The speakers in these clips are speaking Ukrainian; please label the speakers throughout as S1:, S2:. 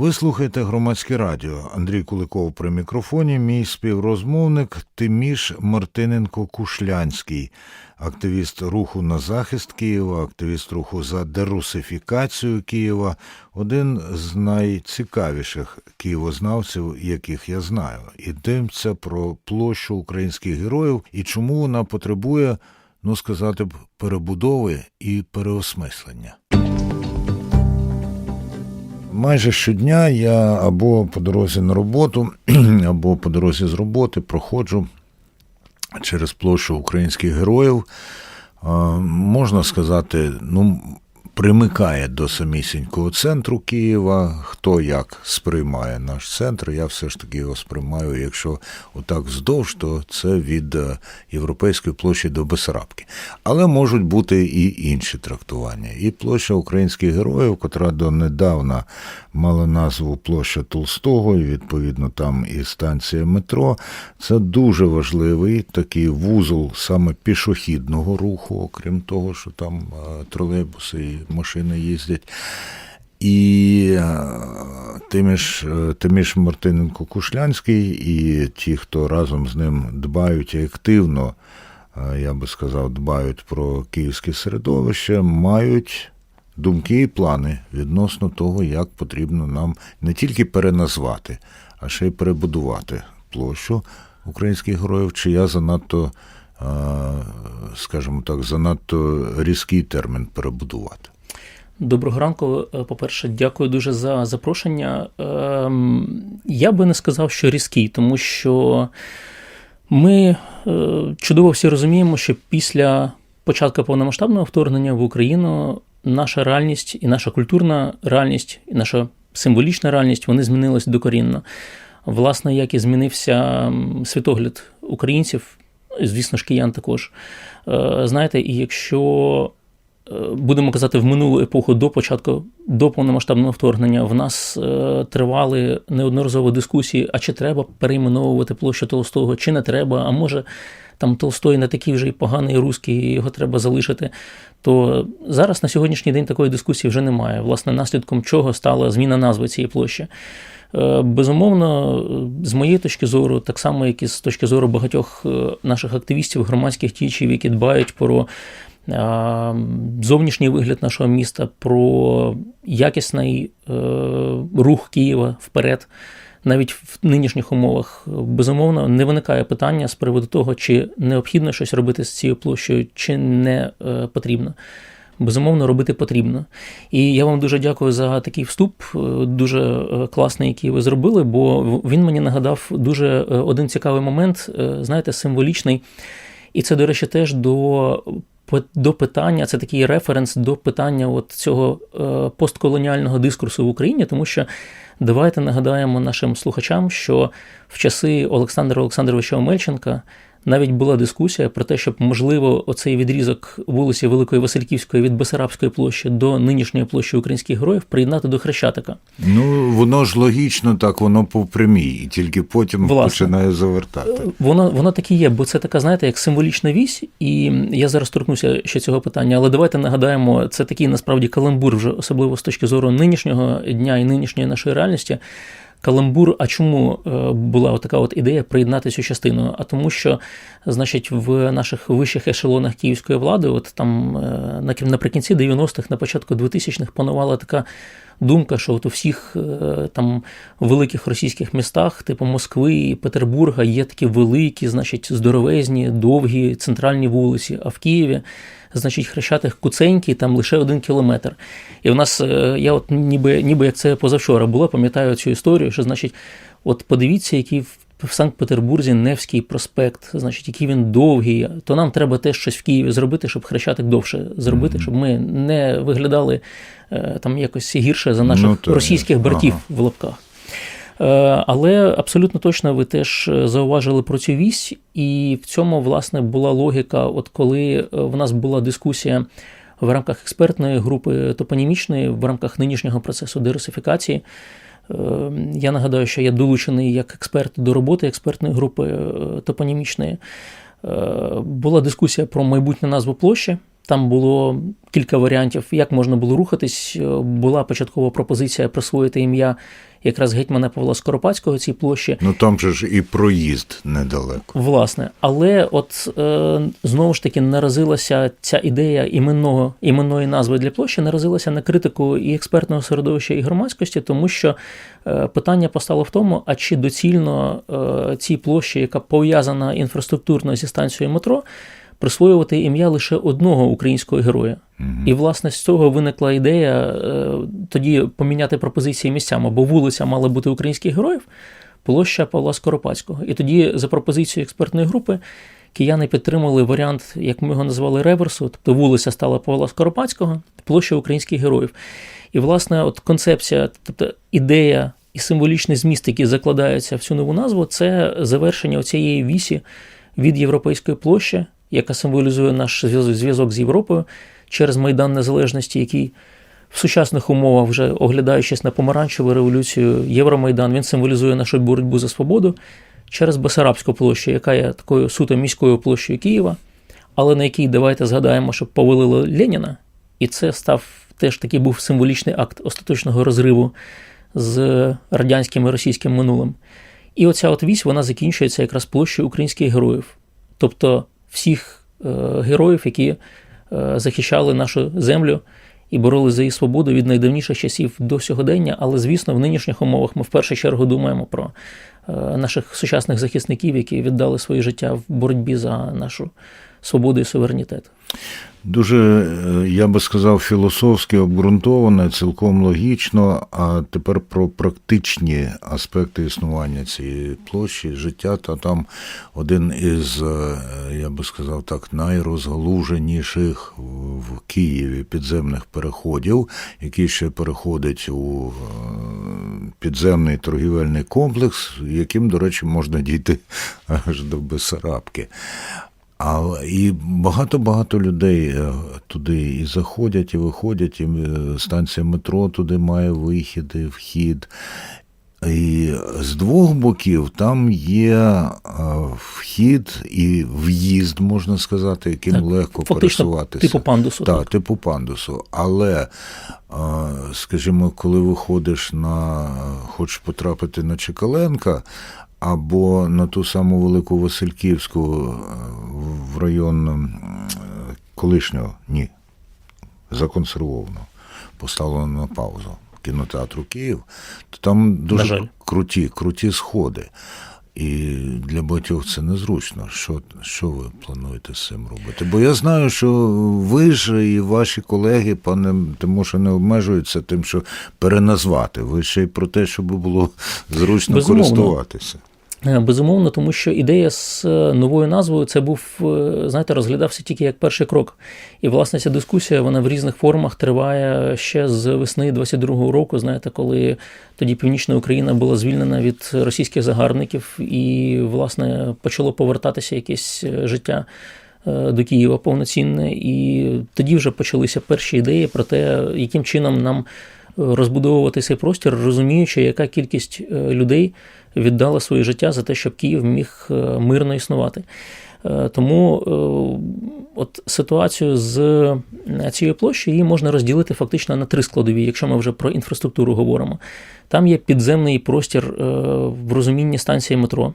S1: Ви слухаєте громадське радіо. Андрій Куликов при мікрофоні. Мій співрозмовник Тиміш Мартиненко Кушлянський, активіст руху на захист Києва, активіст руху за дерусифікацію Києва, один з найцікавіших києвознавців, яких я знаю. Ідемться про площу українських героїв і чому вона потребує, ну сказати б, перебудови і переосмислення. Майже щодня я або по дорозі на роботу, або по дорозі з роботи проходжу через площу українських героїв. Можна сказати, ну, примикає до самісінького центру Києва. Хто як сприймає наш центр, я все ж таки його сприймаю. Якщо отак здовж, то це від е, Європейської площі до Бесарабки. Але можуть бути і інші трактування. І площа українських героїв, котра донедавна мала назву площа Толстого, і відповідно там і станція метро. Це дуже важливий такий вузол саме пішохідного руху, окрім того, що там е, тролейбуси і машини їздять. І е, Тиміш, е, Тиміш Мартиненко Кушлянський і ті, хто разом з ним дбають і активно, е, я би сказав, дбають про київське середовище, мають думки і плани відносно того, як потрібно нам не тільки переназвати, а ще й перебудувати площу українських героїв, чи я занадто, е, скажімо так, занадто різкий термін перебудувати.
S2: Доброго ранку. Е, По-перше, дякую дуже за запрошення. Ем, Я би не сказав, що різкий, тому що ми е, чудово всі розуміємо, що після початку повномасштабного вторгнення в Україну наша реальність і наша культурна реальність, і наша символічна реальність вони змінились докорінно. Власне, як і змінився світогляд українців, звісно ж, киян також. Е, Знаєте, і якщо е, будемо казати, в минулу епоху до початку до повномасштабного вторгнення в нас е, тривали неодноразово дискусії, а чи треба перейменовувати площу Толстого, чи не треба, а може там Толстой не такий вже й поганий русський, його треба залишити. То зараз на сьогоднішній день такої дискусії вже немає. Власне, наслідком чого стала зміна назви цієї площі. Е, Безумовно, з моєї точки зору, так само, як і з точки зору багатьох е, наших активістів, громадських діячів, які дбають про е, зовнішній вигляд нашого міста, про якісний е, рух Києва вперед, навіть в нинішніх умовах, безумовно, не виникає питання з приводу того, чи необхідно щось робити з цією площею, чи не е, потрібно. Безумовно, робити потрібно. І я вам дуже дякую за такий вступ, е, дуже е, класний, який ви зробили, бо він мені нагадав дуже е, один цікавий момент, знаєте, символічний. І це, до речі, теж до, до питання, це такий референс до питання от цього постколоніального дискурсу в Україні, тому що давайте нагадаємо нашим слухачам, що в часи Олександра Олександровича Омельченка навіть була дискусія про те, щоб, можливо, оцей відрізок вулиці Великої Васильківської від Бесарабської площі до нинішньої площі українських героїв приєднати до Хрещатика.
S1: Ну, воно ж логічно так, воно по прямій, і тільки потім
S2: Власне.
S1: починає завертати.
S2: Воно, воно так і є, бо це така, знаєте, як символічна вісь, і я зараз торкнуся ще цього питання, але давайте нагадаємо, це такий насправді каламбур, вже особливо з точки зору нинішнього дня і нинішньої нашої реальності. Каламбур, а чому е, була така от ідея приєднати цю частину? А тому, що, значить, в наших вищих ешелонах київської влади, от там е, на- наприкінці 90-х, на початку 2000-х панувала така думка, що от у всіх е, там великих російських містах, типу Москви Петербурга, є такі великі, значить, здоровезні, довгі центральні вулиці, а в Києві. Значить, хрещатих куценький, там лише один кілометр. І в нас, е, я от ніби, ніби як це позавчора було, пам'ятаю цю історію, що значить, от подивіться, який в Санкт-Петербурзі Невський проспект, значить, який він довгий, то нам треба теж щось в Києві зробити, щоб хрещатик довше зробити, щоб ми не виглядали е, там якось гірше за наших
S1: Ну, то
S2: російських братів
S1: Ага.
S2: в лапках. Е, Але абсолютно точно ви теж зауважили про цю вісь, і в цьому, власне, була логіка, от коли е, в нас була дискусія в рамках експертної групи топонімічної, в рамках нинішнього процесу дерусифікації. Е, Я нагадаю, що я долучений як експерт до роботи експертної групи е, топонімічної. Е, Була дискусія про майбутню назву площі. Там було кілька варіантів, як можна було рухатись. Е, Була початкова пропозиція присвоїти ім'я якраз гетьмана Павла Скоропадського цій площі.
S1: Ну там же ж і проїзд недалеко.
S2: Власне, але от е, знову ж таки наразилася ця ідея іменного іменної назви для площі, наразилася на критику і експертного середовища, і громадськості, тому що е, питання постало в тому, а чи доцільно е, цій площі, яка пов'язана інфраструктурно зі станцією метро, присвоювати ім'я лише одного українського героя. І, власне, з цього виникла ідея е, тоді поміняти пропозиції місцями, бо вулиця мала бути українських героїв, площа Павла Скоропадського. І тоді, за пропозицією експертної групи, кияни підтримали варіант, як ми його назвали, реверсу, тобто вулиця стала Павла Скоропадського, площа українських героїв. І, власне, от концепція, тобто ідея і символічний зміст, який закладається в цю нову назву, це завершення цієї вісі від Європейської площі, яка символізує наш зв'язок- з Європою через Майдан Незалежності, який в сучасних умовах, вже оглядаючись на помаранчеву революцію, Євромайдан, він символізує нашу боротьбу за свободу через Басарабську площу, яка є такою суто міською площею Києва, але на якій давайте згадаємо, що повалили Леніна, і це став теж такий був символічний акт остаточного розриву з радянським і російським минулим. І оця от вісь вона закінчується якраз площею українських героїв, тобто всіх е, героїв, які е, захищали нашу землю і боролися за її свободу від найдавніших часів до сьогодення. Але, звісно, в нинішніх умовах ми в першу чергу думаємо про наших сучасних захисників, які віддали своє життя в боротьбі за нашу свободу і суверенітет.
S1: Дуже, е, я би сказав, філософськи обґрунтоване, цілком логічно. А тепер про практичні аспекти існування цієї площі, життя. Та там один із, е, я би сказав так, найрозгалуженіших в Києві підземних переходів, який ще переходить у е, підземний торгівельний комплекс, яким, до речі, можна дійти аж до Бесарабки. А і багато-багато людей е, туди і заходять, і виходять, і е, станція метро туди має вихід і вхід. І з двох боків там є е, вхід і в'їзд, можна сказати, яким
S2: Так,
S1: легко
S2: Фактично,
S1: пересуватися.
S2: типу пандусу.
S1: Так, типу пандусу. Але, е, скажімо, коли виходиш на, хочеш потрапити на Чекаленка або на ту саму Велику Васильківську е, в район колишнього, ні, законсервовано, поставлено на паузу кінотеатру Київ, то там дуже круті, круті сходи. І для батьків це незручно. Що, що ви плануєте з цим робити? Бо я знаю, що ви ж і ваші колеги, пане Тимоше, не обмежуються тим, що переназвати. Ви ще й про те, щоб було зручно
S2: Безумовно.
S1: користуватися.
S2: Е, Безумовно, тому що ідея з е, новою назвою це був, е, знаєте, розглядався тільки як перший крок. І, власне, ця дискусія вона в різних формах триває ще з весни 22-го року. Знаєте, коли тоді Північна Україна була звільнена від російських загарбників, і, власне, почало повертатися якесь життя. До Києва повноцінне, і тоді вже почалися перші ідеї про те, яким чином нам розбудовувати цей простір, розуміючи, яка кількість людей віддала своє життя за те, щоб Київ міг е, мирно існувати. Е, Тому е, от ситуацію з цією площею її можна розділити фактично на три складові, якщо ми вже про інфраструктуру говоримо. Там є підземний простір в розумінні станції метро,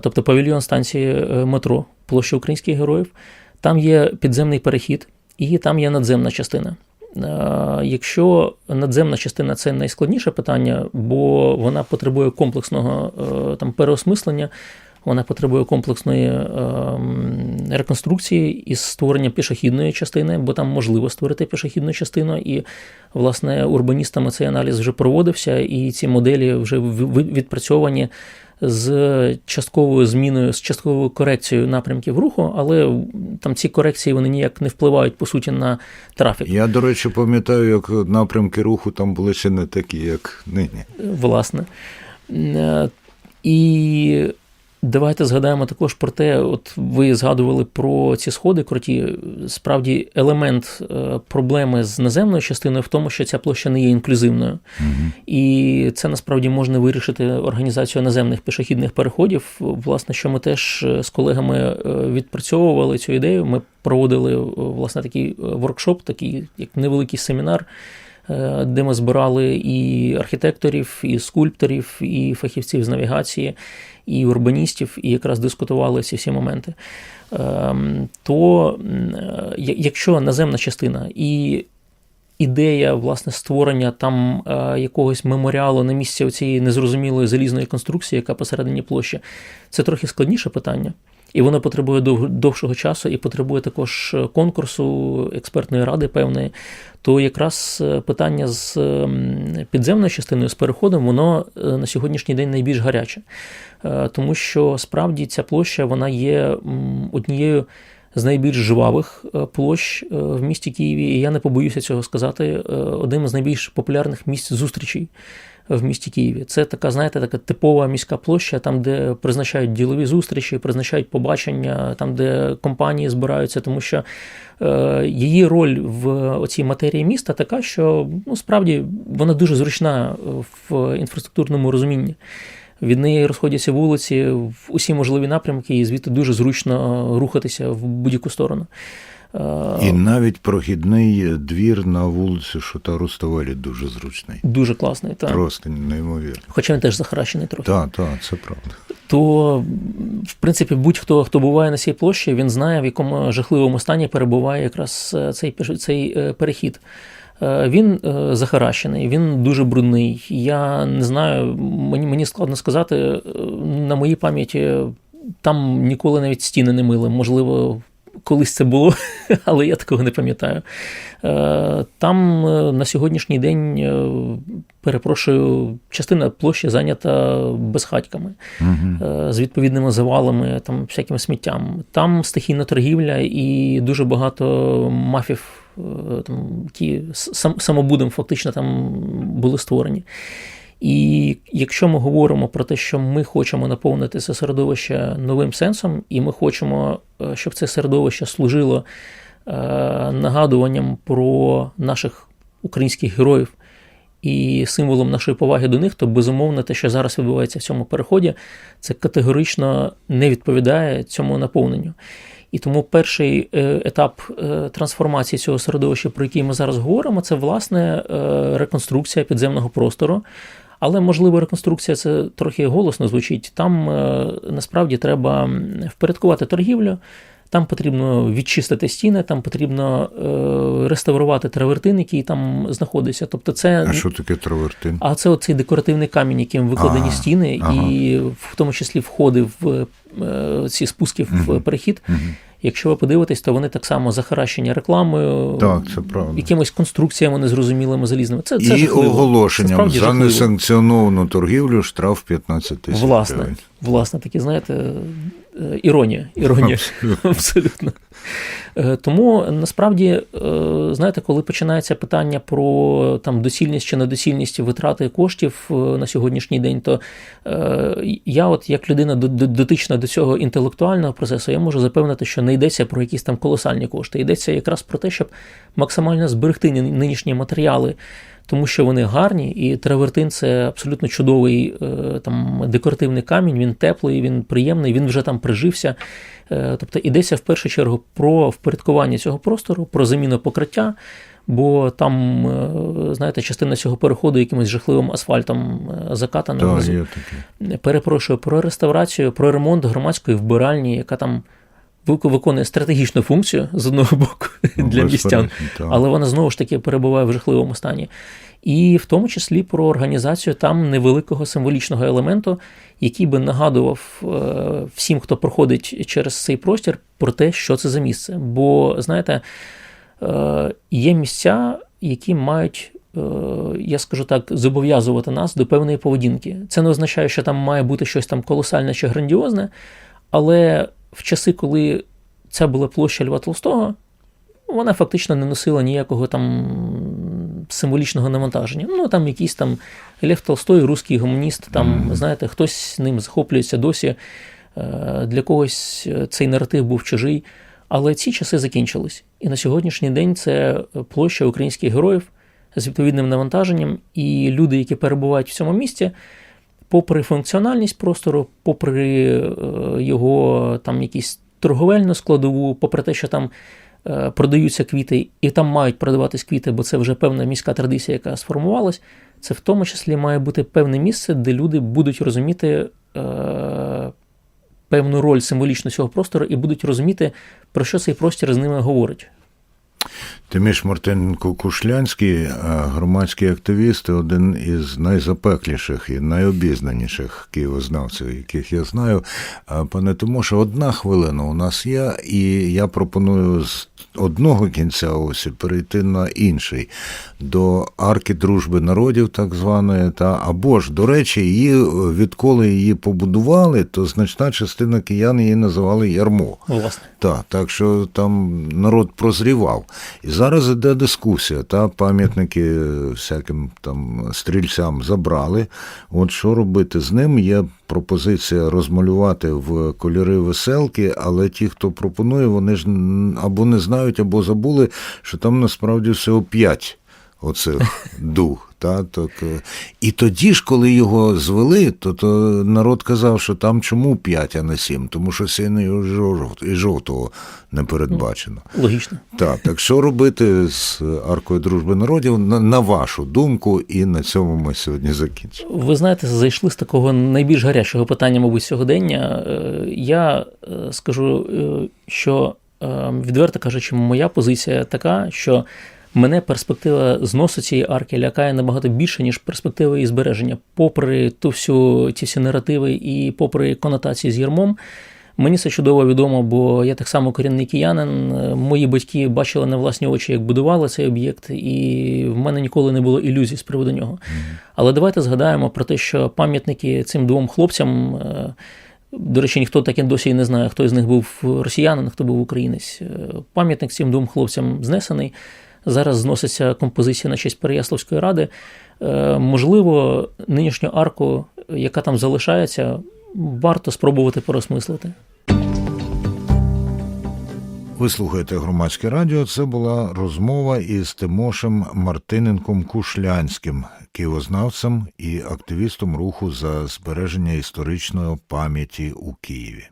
S2: тобто павільйон станції метро, площа українських героїв. Там є підземний перехід і там є надземна частина. Е, Якщо надземна частина це найскладніше питання, бо вона потребує комплексного е, там переосмислення, вона потребує комплексної ем, реконструкції із створення пішохідної частини, бо там можливо створити пішохідну частину, і власне урбаністами цей аналіз вже проводився, і ці моделі вже відпрацьовані з частковою зміною, з частковою корекцією напрямків руху, але там ці корекції вони ніяк не впливають по суті на трафік.
S1: Я, до речі, пам'ятаю, як напрямки руху там були ще не такі, як нині.
S2: власне. Е, І давайте згадаємо також про те, от ви згадували про ці сходи круті. Справді, елемент е, проблеми з наземною частиною в тому, що ця площа не є інклюзивною. І це насправді можна вирішити організацією наземних пішохідних переходів. Власне, що ми теж е, з колегами е, відпрацьовували цю ідею. Ми проводили власне такий воркшоп, такий як невеликий семінар де ми збирали і архітекторів, і скульпторів, і фахівців з навігації, і урбаністів, і якраз дискутували ці всі моменти. Ем, То е, якщо наземна частина і ідея власне створення там е, якогось меморіалу на місці цієї незрозумілої залізної конструкції, яка посередині площі, це трохи складніше питання. І воно потребує дов- довшого часу і потребує також конкурсу експертної ради певної. То якраз е, питання з ем, підземною частиною, з переходом, воно е, на сьогоднішній день найбільш гаряче. Е, Тому що справді ця площа вона є однією з найбільш жвавих е, площ е, в місті Києві. І я не побоюся цього сказати. е, Одним з найбільш популярних місць зустрічей в місті Києві. Це така, знаєте, така типова міська площа, там, де призначають ділові зустрічі, призначають побачення, там, де компанії збираються, тому що е, її роль в оцій матерії міста така, що ну, справді вона дуже зручна в інфраструктурному розумінні. Від неї розходяться вулиці в усі можливі напрямки, і звідти дуже зручно рухатися в будь-яку сторону.
S1: І навіть прохідний двір на вулиці Шота Руставелі дуже зручний.
S2: Дуже класний, так.
S1: Просто неймовірно.
S2: Хоча він теж захаращений трохи.
S1: Так, так, це правда.
S2: то в принципі будь-хто, хто буває на цій площі, він знає, в якому жахливому стані перебуває якраз е, цей, цей е, перехід. Е, Він захаращений, він дуже брудний. Я не знаю, мені, мені складно сказати, на моїй пам'яті там ніколи навіть стіни не мили. Можливо, колись це було, але я такого не пам'ятаю. Е, Там е, на сьогоднішній день, е, перепрошую, частина площі зайнята безхатьками
S1: Угу.
S2: з відповідними завалами, там всяким сміттям. Там стихійна торгівля і дуже багато мафів, там, які самобудом фактично там були створені. І якщо ми говоримо про те, що ми хочемо наповнити це середовище новим сенсом, і ми хочемо, е, щоб це середовище служило е, нагадуванням про наших українських героїв і символом нашої поваги до них, то безумовно те, що зараз відбувається в цьому переході, це категорично не відповідає цьому наповненню. І тому перший е, етап трансформації цього середовища, про який ми зараз говоримо, це власне реконструкція підземного простору. Але можливо, реконструкція це трохи голосно звучить. Там е, насправді треба впорядкувати торгівлю. Там потрібно відчистити стіни, там потрібно е, реставрувати травертин, який там знаходиться. Тобто, це
S1: А що таке травертин?
S2: а це оцей декоративний камінь, яким викладені
S1: А,
S2: стіни,
S1: ага.
S2: і в тому числі входи в е, ці спуски в
S1: Мгм.
S2: перехід.
S1: Мгм.
S2: Якщо ви подивитесь, то вони так само захаращені рекламою,
S1: Так, це правда.
S2: якимись конструкціями незрозумілими залізними. Це, це
S1: І
S2: жахливо.
S1: Оголошенням
S2: це
S1: за несанкціоновану торгівлю штраф 15 тисяч
S2: Власне, власне, такі, знаєте, іронія. іронія.
S1: Абсолютно.
S2: Абсолютно. Е, Тому насправді, е, знаєте, коли починається питання про там доцільність чи недоцільність витрати коштів е, на сьогоднішній день, то е, я, от як людина до- до- дотична до цього інтелектуального процесу, я можу запевнити, що не йдеться про якісь там колосальні кошти. Йдеться якраз про те, щоб максимально зберегти нинішні матеріали. Тому що вони гарні, і травертин це абсолютно чудовий е, там декоративний камінь. Він теплий, він приємний, він вже там прижився. Е, Тобто йдеться в першу чергу про впорядкування цього простору, про заміну покриття, бо там, е, знаєте, частина цього переходу якимось жахливим асфальтом закатана.
S1: Таке.
S2: Перепрошую про реставрацію, про ремонт громадської вбиральні, яка там виконує стратегічну функцію з одного боку
S1: Ну,
S2: для містян, але вона знову ж таки перебуває в жахливому стані. І в тому числі про організацію там невеликого символічного елементу, який би нагадував е, всім, хто проходить через цей простір, про те, що це за місце. Бо, знаєте, е, є місця, які мають. е, Я скажу так, зобов'язувати нас до певної поведінки. Це не означає, що там має бути щось там колосальне чи грандіозне, але в часи, коли це була площа Льва Толстого, вона фактично не носила ніякого там символічного навантаження. Ну, там якийсь там Лев Толстой, русський гуманіст, там, знаєте, хтось ним захоплюється досі. Е, Для когось цей наратив був чужий. Але ці часи закінчились. І на сьогоднішній день це площа українських героїв з відповідним навантаженням, і люди, які перебувають в цьому місті, попри функціональність простору, попри е, його там якісь торговельну складову, попри те, що там е, продаються квіти, і там мають продаватись квіти, бо це вже певна міська традиція, яка сформувалась. Це в тому числі має бути певне місце, де люди будуть розуміти е, певну роль символічну цього простору і будуть розуміти, про що цей простір з ними говорить.
S1: Тиміш Мартиненко Кушлянський, громадський активіст, один із найзапекліших і найобізнаніших києвознавців, яких я знаю. Пане Тимоше, одна хвилина у нас є, і я пропоную з одного кінця осі перейти на інший до арки дружби народів, так званої, та або ж, до речі, її відколи її побудували, то значна частина киян її називали ярмо.
S2: Власне.
S1: Так, так що там народ прозрівав. І зараз іде дискусія, та пам'ятники всяким там стрільцям забрали. От що робити з ним? Є пропозиція розмалювати в кольори веселки, але ті, хто пропонує, вони ж або не знають, або забули, що там насправді всього п'ять оцих дух. Та, так, е, і тоді ж, коли його звели, то, то народ казав, що там чому 5, а не 7, тому що синього і жовтого не передбачено.
S2: Логічно.
S1: Так, так що робити з аркою дружби народів, на, на вашу думку, і на цьому ми сьогодні закінчимо.
S2: Ви знаєте, зайшли з такого найбільш гарячого питання, мабуть, сьогодення. Е, Я е, скажу, що відверто кажучи, моя позиція така, що мене перспектива зносу цієї арки лякає набагато більше, ніж перспектива її збереження, попри ту всю ті всі наративи і попри конотації з ярмом. Мені це чудово відомо, бо я так само корінний киянин. Мої батьки бачили на власні очі, як будували цей об'єкт, і в мене ніколи не було ілюзій з приводу нього. Але давайте згадаємо про те, що пам'ятники цим двом хлопцям. е, До речі, ніхто так і досі не знає, хто з них був росіянин, хто був українець. Е, Пам'ятник цим двом хлопцям знесений. Зараз зноситься композиція на честь Переяславської ради. Е, Можливо, нинішню арку, яка там залишається, варто спробувати порозмислити.
S1: Ви слухаєте громадське радіо. Це була розмова із Тимошем Мартиненком Кушлянським, києвознавцем і активістом руху за збереження історичної пам'яті у Києві.